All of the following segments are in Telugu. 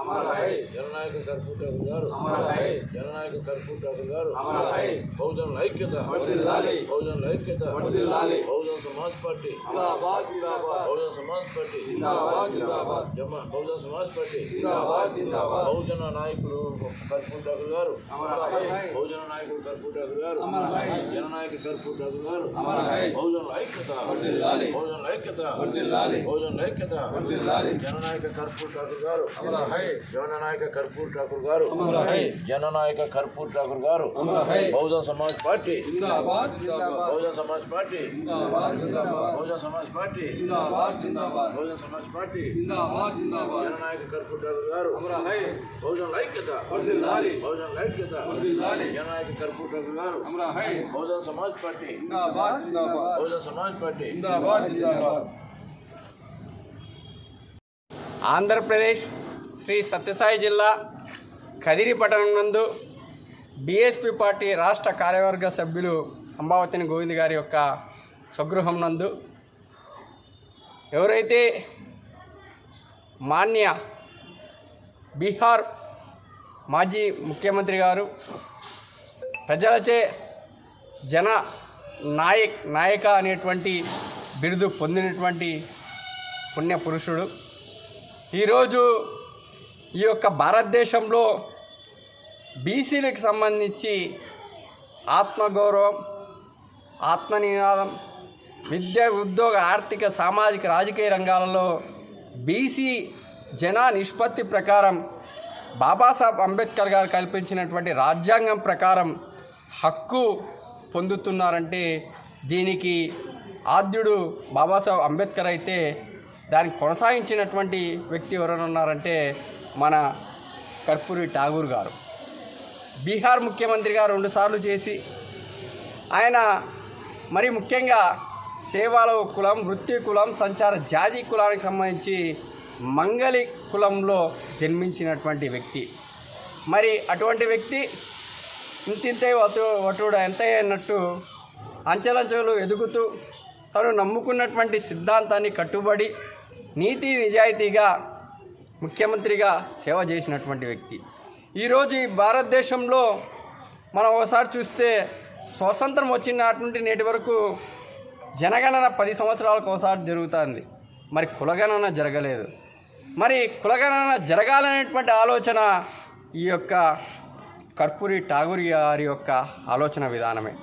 అమర్ హై జననాయక కర్పూ ఠాకూర్ గారు అమర్ హై జననాయక కర్పూ ఠాకూర్ గారు అమర్ హై బహుజన ఐక్యత వర్ధిల్లాలి బహుజన ఐక్యత వర్ధిల్లాలి బహుజన సమాజ్ పార్టీ జిందాబాద్ జిందాబాద్ బహుజన సమాజ్ పార్టీ జిందాబాద్ జిందాబాద్ జమ బహుజన సమాజ్ పార్టీ జిందాబాద్ జిందాబాద్ బహుజన నాయకుడు కర్పూ ఠాకూర్ గారు అమర్ హై బహుజన నాయకుడు కర్పూ ఠాకూర్ గారు అమర్ హై జననాయక కర్పూ ఠాకూర్ గారు అమర్ హై బహుజన ఐక్యత వర్ధిల్లాలి బహుజన ఐక్యత వర్ధిల్లాలి బహుజన ఐక్యత వర్ధిల్లాలి జననాయక కర్పూర్ ఠాకూర్ గారు అమర్ హై జననాయక కర్పూర్ ఠాకూర్ గారు అమర్ హై జననాయక కర్పూర్ ఠాకూర్ గారు అమర్ హై బహుజన సమాజ్ పార్టీ జిందాబాద్ జిందాబాద్ బహుజన సమాజ్ పార్టీ జిందాబాద్ జిందాబాద్ బహుజన సమాజ్ పార్టీ జిందాబాద్ జిందాబాద్ బహుజన సమాజ్ పార్టీ జిందాబాద్ జిందాబాద్ జననాయక కర్పూర్ ఠాకూర్ గారు అమర్ హై బహుజన ఐక్యత వర్ధిల్లాలి బహుజన ఐక్యత వర్ధిల్లాలి జననాయక కర్పూర్ ఠాకూర్ గారు అమర్ హై బహుజన సమాజ్ పార్టీ జిందాబాద్ జిందాబాద్ బహుజన సమాజ్ పార్టీ జిందాబాద్ జిందాబాద్ ఆంధ్రప్రదేశ్ శ్రీ సత్యసాయి జిల్లా కదిరి పట్టణం నందు బీఎస్పీ పార్టీ రాష్ట్ర కార్యవర్గ సభ్యులు అంబావతిని గోవింద్ గారి యొక్క స్వగృహం నందు ఎవరైతే మాన్య బీహార్ మాజీ ముఖ్యమంత్రి గారు ప్రజలచే జన నాయక్ నాయక అనేటువంటి బిరుదు పొందినటువంటి పుణ్య పురుషుడు. ఈరోజు ఈ యొక్క భారతదేశంలో బీసీలకు సంబంధించి ఆత్మగౌరవం ఆత్మనినాదం విద్య ఉద్యోగ ఆర్థిక సామాజిక రాజకీయ రంగాలలో బీసీ జన నిష్పత్తి ప్రకారం బాబాసాహెబ్ అంబేద్కర్ గారు కల్పించినటువంటి రాజ్యాంగం ప్రకారం హక్కు పొందుతున్నారంటే దీనికి ఆద్యుడు బాబాసాహెబ్ అంబేద్కర్ అయితే దాన్ని కొనసాగించినటువంటి వ్యక్తి ఎవరైనా ఉన్నారంటే మన కర్పూరి ఠాగూర్ గారు. బీహార్ ముఖ్యమంత్రిగా రెండుసార్లు చేసి ఆయన మరి ముఖ్యంగా సేవాల కులం వృత్తి కులం సంచార జాతి కులానికి సంబంధించి మంగలి కులంలో జన్మించినటువంటి వ్యక్తి. మరి అటువంటి వ్యక్తి ఇంతింతే వటు వటుడు ఎంత అన్నట్టు అంచెలంచెలు ఎదుగుతూ తను నమ్ముకున్నటువంటి సిద్ధాంతాన్ని కట్టుబడి నీతి నిజాయితీగా ముఖ్యమంత్రిగా సేవ చేసినటువంటి వ్యక్తి. ఈరోజు ఈ భారతదేశంలో మనం ఒకసారి చూస్తే స్వతంత్రం వచ్చిన నుండి నేటి వరకు జనగణన పది సంవత్సరాలకు ఒకసారి జరుగుతుంది. మరి కులగణన జరగలేదు. మరి కులగణన జరగాలనేటువంటి ఆలోచన ఈ యొక్క కర్పూరి ఠాగూర్ గారి యొక్క ఆలోచన విధానమే.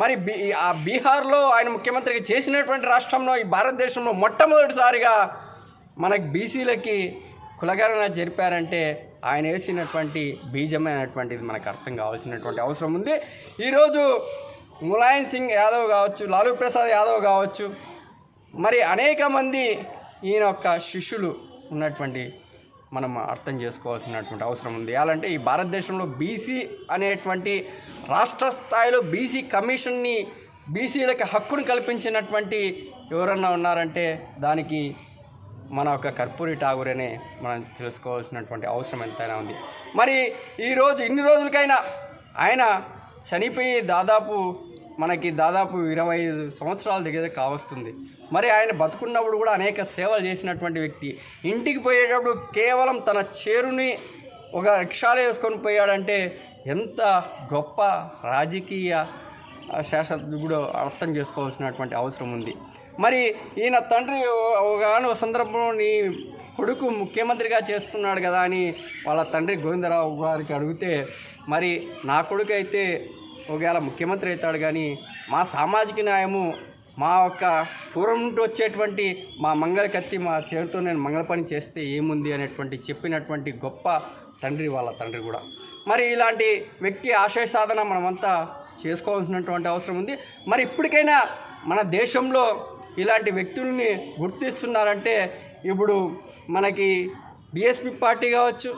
మరి బీ ఆ బీహార్లో ఆయన ముఖ్యమంత్రిగా చేసినటువంటి రాష్ట్రంలో ఈ భారతదేశంలో మొట్టమొదటిసారిగా మనకి బీసీలకి కులగణన జరిపారంటే ఆయన వేసినటువంటి బీజమైనటువంటిది మనకు అర్థం కావాల్సినటువంటి అవసరం ఉంది. ఈరోజు ములాయం సింగ్ యాదవ్ కావచ్చు లాలూ ప్రసాద్ యాదవ్ కావచ్చు మరి అనేక మంది ఈయన యొక్క శిష్యులు ఉన్నటువంటి మనం అర్థం చేసుకోవాల్సినటువంటి అవసరం ఉంది. ఎలాంటే ఈ భారతదేశంలో బీసీ అనేటువంటి రాష్ట్ర స్థాయిలో బీసీ కమిషన్ని బీసీలకు హక్కును కల్పించినటువంటి ఎవరన్నా ఉన్నారంటే దానికి మన యొక్క కర్పూరి ఠాగూరేనే మనం తెలుసుకోవాల్సినటువంటి అవసరం ఎంతైనా ఉంది. మరి ఈరోజు ఇన్ని రోజులకైనా ఆయన చనిపోయి దాదాపు మనకి దాదాపు ఇరవై ఐదు సంవత్సరాల దగ్గర కావస్తుంది. మరి ఆయన బతుకున్నప్పుడు కూడా అనేక సేవలు చేసినటువంటి వ్యక్తి. ఇంటికి పోయేటప్పుడు కేవలం తన చేరుని ఒక రిక్షాలో వేసుకొని పోయాడంటే ఎంత గొప్ప రాజకీయ శాసకుడు అర్థం చేసుకోవాల్సినటువంటి అవసరం ఉంది. మరి ఈయన తండ్రి ఒకనొక సందర్భంలో నీ కొడుకు ముఖ్యమంత్రిగా చేస్తున్నాడు కదా అని వాళ్ళ తండ్రి గోవిందరావు గారికి అడిగితే మరి నా కొడుకు అయితే ఒకవేళ ముఖ్యమంత్రి అవుతాడు కానీ మా సామాజిక న్యాయము మా యొక్క పూర్వం నుండి వచ్చేటువంటి మా మంగళ కత్తి మా చేతితో నేను మంగళ పని చేస్తే ఏముంది అనేటువంటి చెప్పినటువంటి గొప్ప తండ్రి వాళ్ళ తండ్రి కూడా. మరి ఇలాంటి వ్యక్తి ఆశయ సాధన మనమంతా చేసుకోవాల్సినటువంటి అవసరం ఉంది. మరి ఇప్పటికైనా మన దేశంలో ఇలాంటి వ్యక్తుల్ని గుర్తిస్తున్నారంటే ఇప్పుడు మనకి బీఎస్పీ పార్టీ కావచ్చు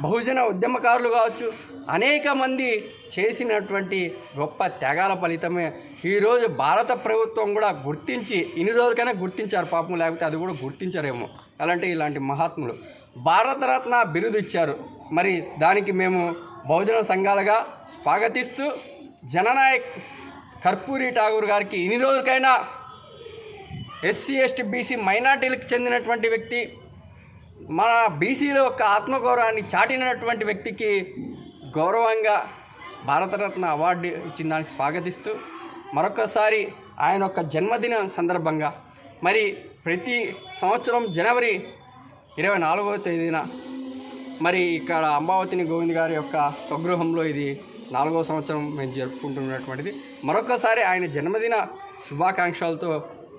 బహుజన ఉద్యమకారులు కావచ్చు అనేక మంది చేసినటువంటి గొప్ప త్యాగాల ఫలితమే. ఈరోజు భారత ప్రభుత్వం కూడా గుర్తించి ఇన్ని రోజులకైనా గుర్తించారు పాపం లేకపోతే అది కూడా గుర్తించారేమో. అలాంటి ఇలాంటి మహాత్ములు. భారతరత్న బిరుదు ఇచ్చారు. మరి దానికి మేము బహుజన సంఘాలుగా స్వాగతిస్తూ జననాయక్ కర్పూరి ఠాగూర్ గారికి ఇన్ని రోజులకైనా ఎస్సీ ఎస్టీ బీసీ మైనార్టీలకు చెందినటువంటి వ్యక్తి మన బీసీలో యొక్క ఆత్మగౌరవాన్ని చాటినటువంటి వ్యక్తికి గౌరవంగా భారతరత్న అవార్డు ఇచ్చిన దాన్ని స్వాగతిస్తూ మరొకసారి ఆయన యొక్క జన్మదిన సందర్భంగా మరి ప్రతి సంవత్సరం జనవరి ఇరవై నాలుగవ తేదీన మరి ఇక్కడ అంబావతిని గోవింద్ గారి యొక్క స్వగృహంలో ఇది నాలుగో సంవత్సరం మేము జరుపుకుంటున్నటువంటిది. మరొకసారి ఆయన జన్మదిన శుభాకాంక్షలతో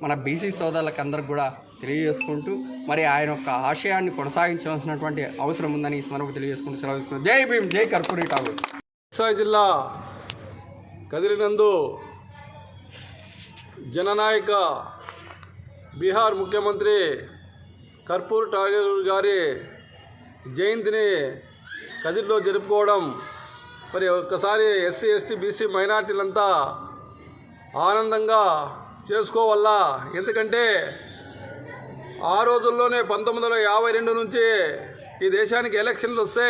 మన బీసీ సోదరులకు అందరికి కూడా తెలియజేసుకుంటూ మరి ఆయన యొక్క ఆశయాన్ని కొనసాగించాల్సినటువంటి అవసరం ఉందని ఈ సందర్భంగా తెలియజేసుకుంటూ సెలవు జై భీమ్ జై కర్పూరి ఠాగూర్ వ్యవసాయ జిల్లా కదిరినందు జననాయక బీహార్ ముఖ్యమంత్రి కర్పూర్ ఠాగూర్ గారి జయంతిని కదిరిలో జరుపుకోవడం మరి ఒక్కసారి ఎస్సీ ఎస్టీ బీసీ మైనార్టీలంతా ఆనందంగా చేసుకోవాలా ఎందుకంటే ఆ రోజుల్లోనే పంతొమ్మిది వందల యాభై రెండు నుంచి ఈ దేశానికి ఎలక్షన్లు వస్తే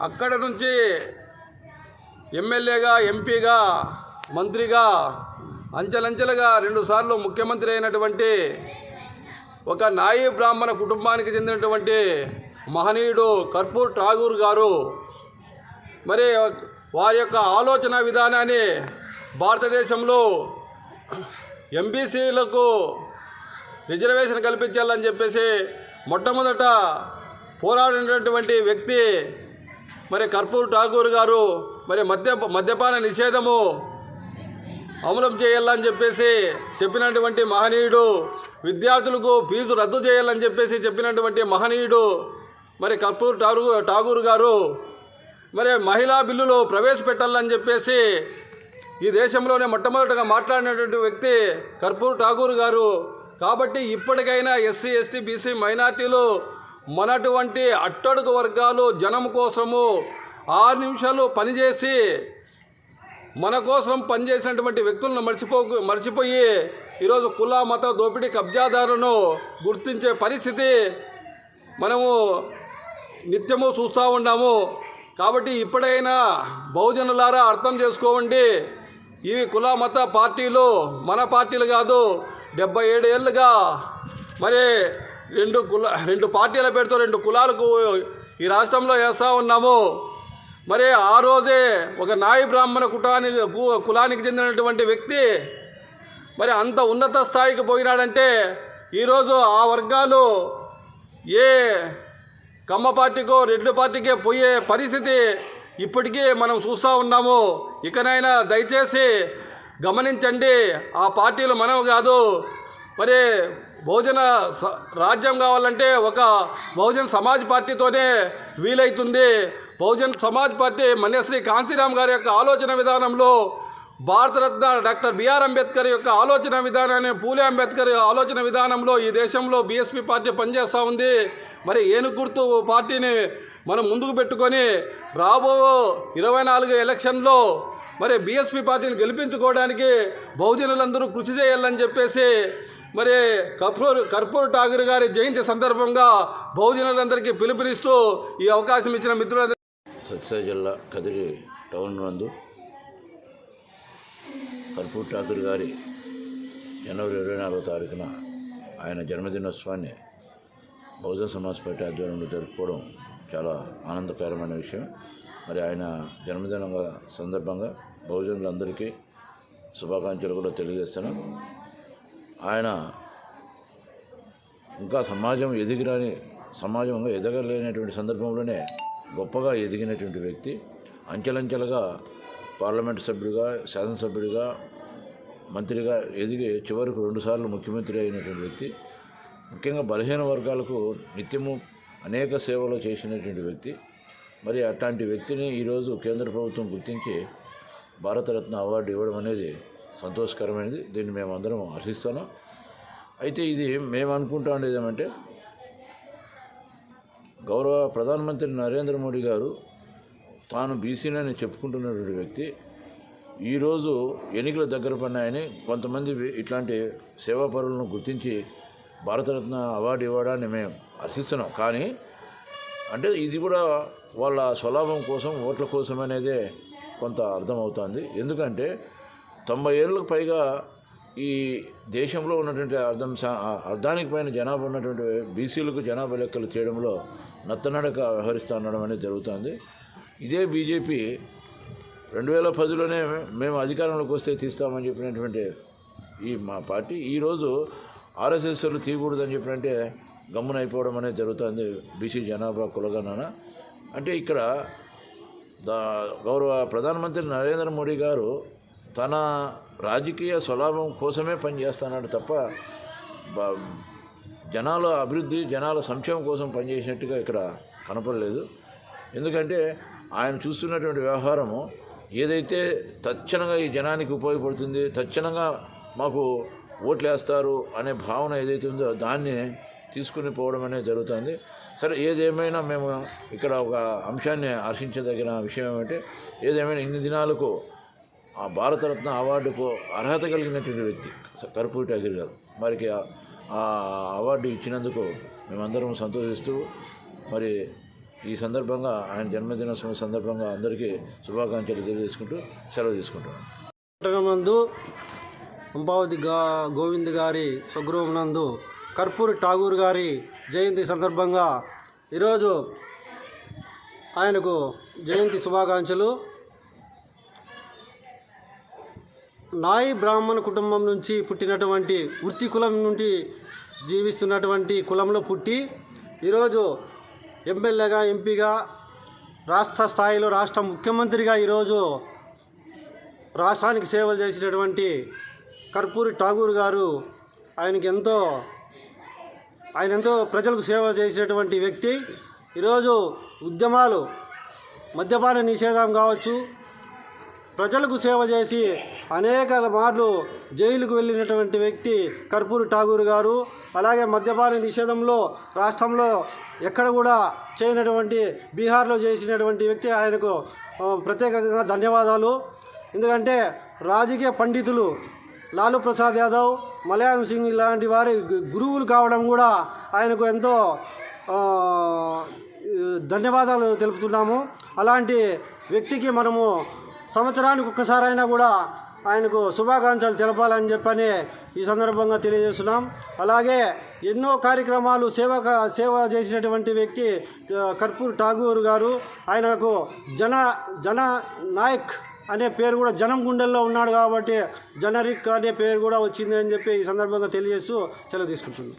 అక్కడ నుంచి ఎమ్మెల్యేగా ఎంపీగా మంత్రిగా అంచెలంచెలుగా రెండుసార్లు ముఖ్యమంత్రి అయినటువంటి ఒక నాయి బ్రాహ్మణ కుటుంబానికి చెందినటువంటి మహనీయుడు కర్పూర్ ఠాగూర్ గారు మరి వారి యొక్క ఆలోచన విధానాన్ని భారతదేశంలో ఎంబీసీలకు రిజర్వేషన్ కల్పించాలని చెప్పేసి మొట్టమొదట పోరాడినటువంటి వ్యక్తి మరి కర్పూర్ ఠాగూర్ గారు మరి మద్య మద్యపాన నిషేధము అమలం చేయాలని చెప్పేసి చెప్పినటువంటి మహనీయుడు విద్యార్థులకు ఫీజు రద్దు చేయాలని చెప్పేసి చెప్పినటువంటి మహనీయుడు మరి కర్పూర్ ఠాగూర్ ఠాగూర్ గారు మరి మహిళా బిల్లులు ప్రవేశపెట్టాలని చెప్పేసి ఈ దేశంలోనే మొట్టమొదటిగా మాట్లాడినటువంటి వ్యక్తి కర్పూర్ ఠాగూర్ గారు. కాబట్టి ఇప్పటికైనా ఎస్సీ ఎస్టీ బీసీ మైనార్టీలు మనటువంటి అట్టడుగు వర్గాలు జనం కోసము ఆరు నిమిషాలు పనిచేసి మన కోసం పనిచేసినటువంటి వ్యక్తులను మర్చిపో మర్చిపోయి ఈరోజు కుల మత దోపిడీ కబ్జాదారులను గుర్తించే పరిస్థితి మనము నిత్యము చూస్తూ ఉన్నాము. కాబట్టి ఇప్పుడైనా బహుజనులారా అర్థం చేసుకోండి. ఇవి కుల మత పార్టీలు మన పార్టీలు కాదు డెబ్బై ఏడు ఏళ్ళుగా మరి రెండు కుల రెండు పార్టీల పేరుతో రెండు కులాలకు ఈ రాష్ట్రంలో వేస్తూ ఉన్నాము. మరి ఆ రోజే ఒక నాయి బ్రాహ్మణ కుటానికి కులానికి చెందినటువంటి వ్యక్తి మరి అంత ఉన్నత స్థాయికి పోయినాడంటే ఈరోజు ఆ వర్గాలు ఏ కమ్మ పార్టీకో రెడ్డి పార్టీకే పోయే పరిస్థితి ఇప్పటికీ మనం చూస్తూ ఉన్నాము. ఇకనైనా దయచేసి గమనించండి ఆ పార్టీలు మనం కాదు. మరి బహుజన స- రాజ్యం కావాలంటే ఒక బహుజన్ సమాజ్ పార్టీతోనే వీలైతుంది. బహుజన్ సమాజ్ పార్టీ మన్యశ్రీ కాంశీరామ్ గారి యొక్క ఆలోచన విధానంలో భారతరత్న డాక్టర్ బిఆర్ అంబేద్కర్ యొక్క ఆలోచన విధానాన్ని పూలే అంబేద్కర్ ఆలోచన విధానంలో ఈ దేశంలో బీఎస్పీ పార్టీ పనిచేస్తూ ఉంది. మరి ఏనుగు గుర్తు పార్టీని మనం ముందుకు పెట్టుకొని రాబో ఇరవై నాలుగు ఎలక్షన్లో మరి బీఎస్పీ పార్టీని గెలిపించుకోవడానికి బహుజనులందరూ కృషి చేయాలని చెప్పేసి మరి కర్పూర్ కర్పూర్ ఠాగూర్ గారి జయంతి సందర్భంగా బహుజనులందరికీ పిలుపునిస్తూ ఈ అవకాశం ఇచ్చిన మిత్రులందరూ సత్యసాయి జిల్లా కదిరి టౌన్ నందు కర్పూర్ ఠాకూర్ గారి జనవరి ఇరవై నాలుగో తారీఖున ఆయన జన్మదినోత్సవాన్ని బహుజన సమాజ్ పార్టీ ఆధ్వర్యంలో జరుపుకోవడం చాలా ఆనందకరమైన విషయం. మరి ఆయన జన్మదినం సందర్భంగా బహుజనులందరికీ శుభాకాంక్షలు కూడా తెలియజేస్తాను. ఆయన ఇంకా సమాజం ఎదిగిరాని సమాజంగా ఎదగలేనటువంటి సందర్భంలోనే గొప్పగా ఎదిగినటువంటి వ్యక్తి అంచెలంచెలుగా పార్లమెంట్ సభ్యుడిగా శాసనసభ్యుడిగా మంత్రిగా ఎదిగి చివరికి రెండుసార్లు ముఖ్యమంత్రి అయినటువంటి వ్యక్తి ముఖ్యంగా బలహీన వర్గాలకు నిత్యము అనేక సేవలు చేసినటువంటి వ్యక్తి. మరి అట్లాంటి వ్యక్తిని ఈరోజు కేంద్ర ప్రభుత్వం గుర్తించి భారతరత్న అవార్డు ఇవ్వడం అనేది సంతోషకరమైనది. దీన్ని మేమందరం హర్షిస్తున్నాం అయితే ఇది మేము అనుకుంటా ఉండేది ఏమంటే గౌరవ ప్రధానమంత్రి నరేంద్ర మోడీ గారు తాను బీసీనని చెప్పుకుంటున్నటువంటి వ్యక్తి ఈరోజు ఎన్నికల దగ్గర పడినాయని కొంతమంది ఇట్లాంటి సేవాపరులను గుర్తించి భారతరత్న అవార్డు ఇవ్వడాన్ని మేము హర్షిస్తున్నాం కానీ అంటే ఇది కూడా వాళ్ళ స్వలాభం కోసం ఓట్ల కోసం అనేదే కొంత అర్థమవుతుంది. ఎందుకంటే తొంభై ఏళ్ళకు పైగా ఈ దేశంలో ఉన్నటువంటి అర్థం అర్థానికి అర్ధానికి పైన జనాభా ఉన్నటువంటి బీసీలకు జనాభా లెక్కలు చేయడంలో నత్తనడక వ్యవహరిస్తూ ఉండడం అనేది జరుగుతుంది. ఇదే బీజేపీ రెండు వేల పదిలోనే మేము అధికారంలోకి వస్తే తీస్తామని చెప్పినటువంటి ఈ మా పార్టీ. ఈరోజు ఆర్ఎస్ఎస్లు తీయకూడదని చెప్పినంటే గమ్మున అయిపోవడం అనేది జరుగుతుంది బీసీ జనాభా కులగణన. అంటే ఇక్కడ దా గౌరవ ప్రధానమంత్రి నరేంద్ర మోడీ గారు తన రాజకీయ స్వలాభం కోసమే పనిచేస్తున్నాడు తప్ప బ- జనాల అభివృద్ధి జనాల సంక్షేమం కోసం పనిచేసినట్టుగా ఇక్కడ కనపడలేదు. ఎందుకంటే ఆయన చూస్తున్నటువంటి వ్యవహారము ఏదైతే తక్షణంగా ఈ జనానికి ఉపయోగపడుతుంది తక్షణంగా మాకు ఓట్లు వేస్తారు అనే భావన ఏదైతే ఉందో దాన్ని తీసుకుని పోవడం అనేది జరుగుతుంది. సరే ఏదేమైనా మేము ఇక్కడ ఒక అంశాన్ని హర్షించదగిన విషయం ఏమంటే ఏదేమైనా ఇన్ని దినాలకు ఆ భారతరత్న అవార్డుకు అర్హత కలిగినటువంటి వ్యక్తి స- కర్పూరి అగిరి గారు మరికి ఆ అవార్డు ఇచ్చినందుకు మేమందరం సంతోషిస్తూ మరి ఈ సందర్భంగా ఆయన జన్మదినోత్సవం సందర్భంగా అందరికీ శుభాకాంక్షలు తెలియజేసుకుంటూ సెలవు తీసుకుంటున్నాను నందు అంబావతి గా గోవింద్ గారి స్వగృహం నందు కర్పూరి ఠాగూర్ గారి జయంతి సందర్భంగా ఈరోజు ఆయనకు జయంతి శుభాకాంక్షలు. నాయి బ్రాహ్మణ కుటుంబం నుంచి పుట్టినటువంటి వృత్తి కులం నుండి జీవిస్తున్నటువంటి కులంలో పుట్టి ఈరోజు ఎమ్మెల్యేగా ఎంపీగా రాష్ట్ర స్థాయిలో రాష్ట్ర ముఖ్యమంత్రిగా ఈరోజు రాష్ట్రానికి సేవలు చేసినటువంటి కర్పూరి ఠాగూర్ గారు ఆయనకి ఎంతో ఆయన ఎంతో ప్రజలకు సేవ చేసినటువంటి వ్యక్తి. ఈరోజు ఉద్యమాలు మద్యపాన నిషేధం కావచ్చు ప్రజలకు సేవ చేసి అనేక మార్లు జైలుకు వెళ్ళినటువంటి వ్యక్తి కర్పూరి ఠాగూర్ గారు అలాగే మద్యపాన నిషేధంలో రాష్ట్రంలో ఎక్కడ కూడా చేయనటువంటి బీహార్లో చేసినటువంటి వ్యక్తి ఆయనకు ప్రత్యేకంగా ధన్యవాదాలు. ఎందుకంటే రాజకీయ పండితులు లాలూ ప్రసాద్ యాదవ్ మలయాళం సింగ్ ఇలాంటి వారి గురువులు కావడం కూడా ఆయనకు ఎంతో ధన్యవాదాలు తెలుపుతున్నాము. అలాంటి వ్యక్తికి మనము సంవత్సరానికి ఒక్కసారైనా కూడా ఆయనకు శుభాకాంక్షలు తెలపాలని చెప్పని ఈ సందర్భంగా తెలియజేస్తున్నాం. అలాగే ఎన్నో కార్యక్రమాలు సేవ సేవ చేసినటువంటి వ్యక్తి కర్పూర్ ఠాగూర్ గారు ఆయనకు జన జన నాయక్ అనే పేరు కూడా జనం గుండెల్లో ఉన్నాడు కాబట్టి జనరిక్ అనే పేరు కూడా వచ్చింది అని చెప్పి ఈ సందర్భంగా తెలియజేస్తూ సెలవు తీసుకుంటున్నాం.